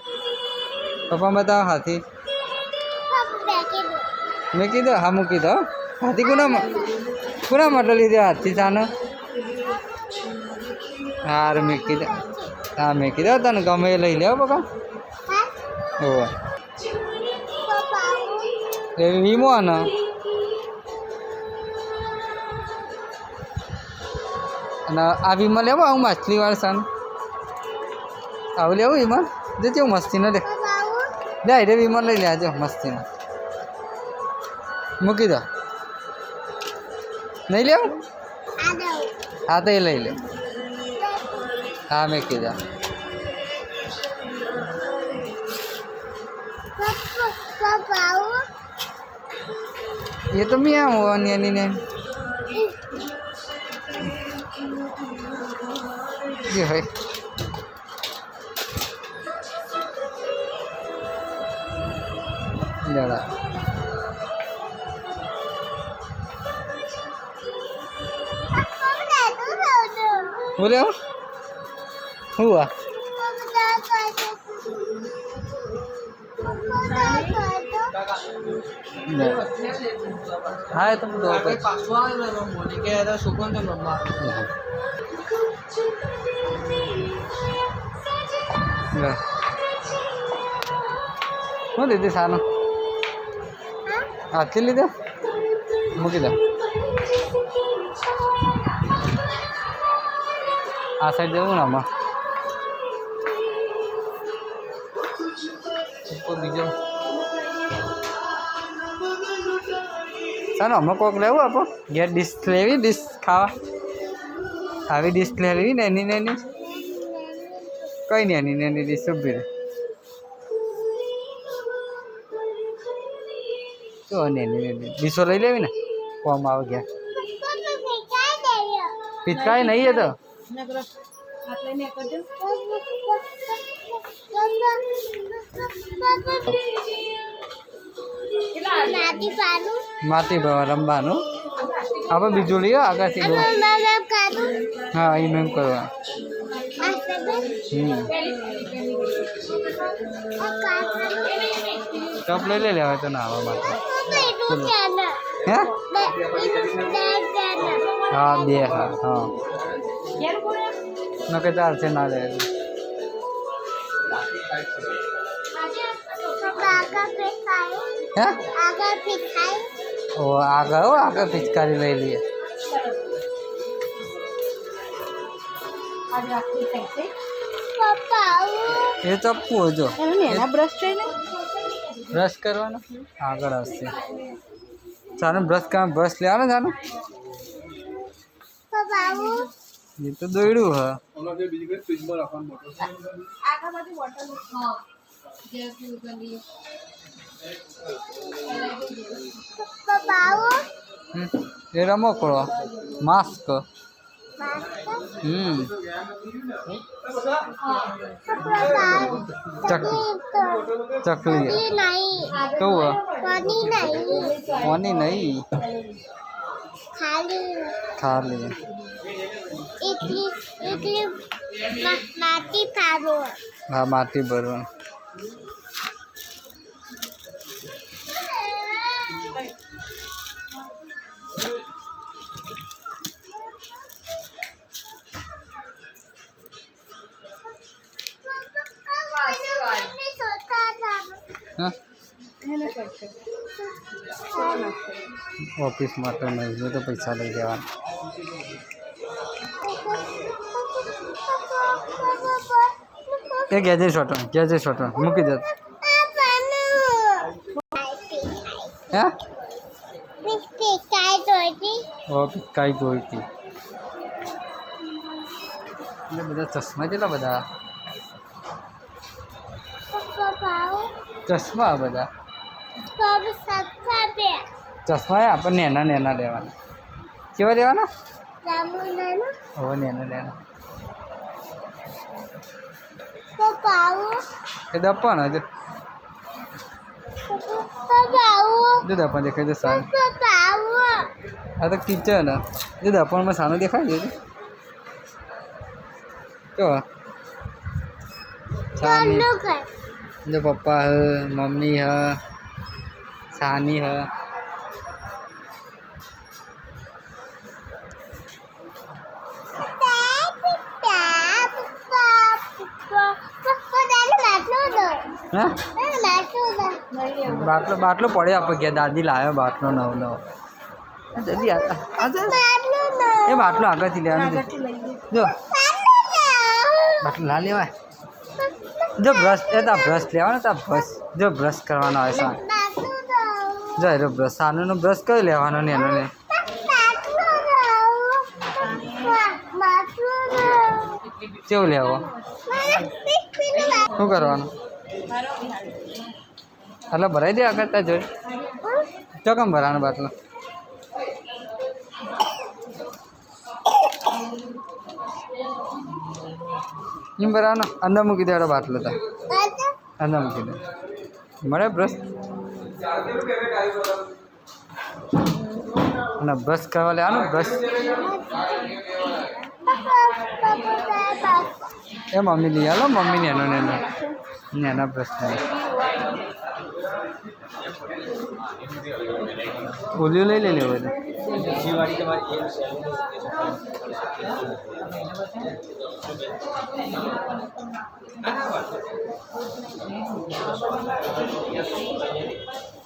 પપ્પા પપ્પા બતાવો હાથી. મેં કીધું, હા, મૂકી દો. હાથી કોના કોના માટે લીધો હાથી સાનો હાર મેં કીધું, હા, મેં કીધું, તને ગમે એ લઈ લેવો પપ્પા. ઓવે એ વીમો ને અને આ વીમો લેવો હું માછલી વાળા સાનું આવું લેવું વીમા? જો કેવું મસ્તીનો દે લે રે વિમાન લઈ લેજો મસ્તીનો. મૂકી દો. નહીં લેવું? હા, તો એ લઈ લે. હા મેં કીધા એ તો મેં આવું અન્યની ને જે હોય લેડા બોલ્યો હું આ લે. હા એ તો હું દો પછી પાછું આવે ને એમાં મોની કે યાર છોકરો ને રમવા લે શું દીધી હાથી લીધો મૂકી દો આ સાઈડ જવું ને આમાં બીજો સાનું હમણાં કોક લેવું આપો ઘેર ડીશ લેવી ડીશ ખાવા આવી ડીશ લેવી ને એની ને એની કઈ નહીં એની ને એની ડીશ ઊભી રહે તો એની લઈ લેવી ને? કોમ આવે ગયા પિચકારી નહીં એ તો. માટી ભાવા રમવાનું. આપણે બીજું લઈએ આગળથી હા એ મેમ કરવા. ટપ લઈ લે લેવા તો નાવા માટે હે? હા બે હા હા. નકે ચાલશે ના લે. હે? ઓ આગળ આગળ પિચકારી લઈ લઈએ. એ ચપ્પુ જો. બ્રશ છે ને? બ્રશ કરવાનો? આગળ હશે ચાલો બ્રશ કરવા બ્રશ લે. આવે ચાલો. એ તો દોડ્યું હ. એ રમકડો માસ્ક હમ ચકલી કેવું કોની નહીં ખાલી હા માટી ભરવાનું હા ઓફિસ માટે નહીં તો પૈસા લઈ દેવાના એ ગેજે શોટો ગેજે શોટો મૂકી દે હે ઓ કઈ જોઈ હતી એટલે બધા ચશ્મા કેટલા બધા ચશ્મા આ બધા? ચશ્મા એ આપણે નેના નેના લેવાના. કેવા લેવાના? હવે નેના નેના એ દપણ હજુ. જો દપણ દેખાય છે સારું. આ તો કિચન જો દપણમાં સાનું દેખાય છે જો સાની જો પપ્પા હ મમ્મી હ સાની હ બાટલો બાટલો પડ્યો આપણે કે દાદી લાવ્યો બાટલો નવો નવો જલ્દી. એ બાટલો આગળથી લેવાનું જો બાટલો ના લેવાય જો બ્રશ એ તા બ્રશ લેવાનો તો બ્રશ જો બ્રશ કરવાનો આવે સાન. જો એનો બ્રશ સાનુનો બ્રશ કયો લેવાનો ને એનો ને? કેવું લેવો? શું કરવાનું? એટલે ભરાઈ દે આગળ ત્યાં જોઈ તો કેમ ભરાવાનો બાટલો? એમ ભરાવાનો અંદર મૂકી દેવાનો બાટલો તો. અંદર મૂકી દે. મળે બ્રશ અને બ્રશ કરવા લેવાનું બ્રશ એ મમ્મી લઈ આવો મમ્મી ને એનો ને એનો. ને એના બ્રશ ને. ઓલિયો લઈ લે લેવો તો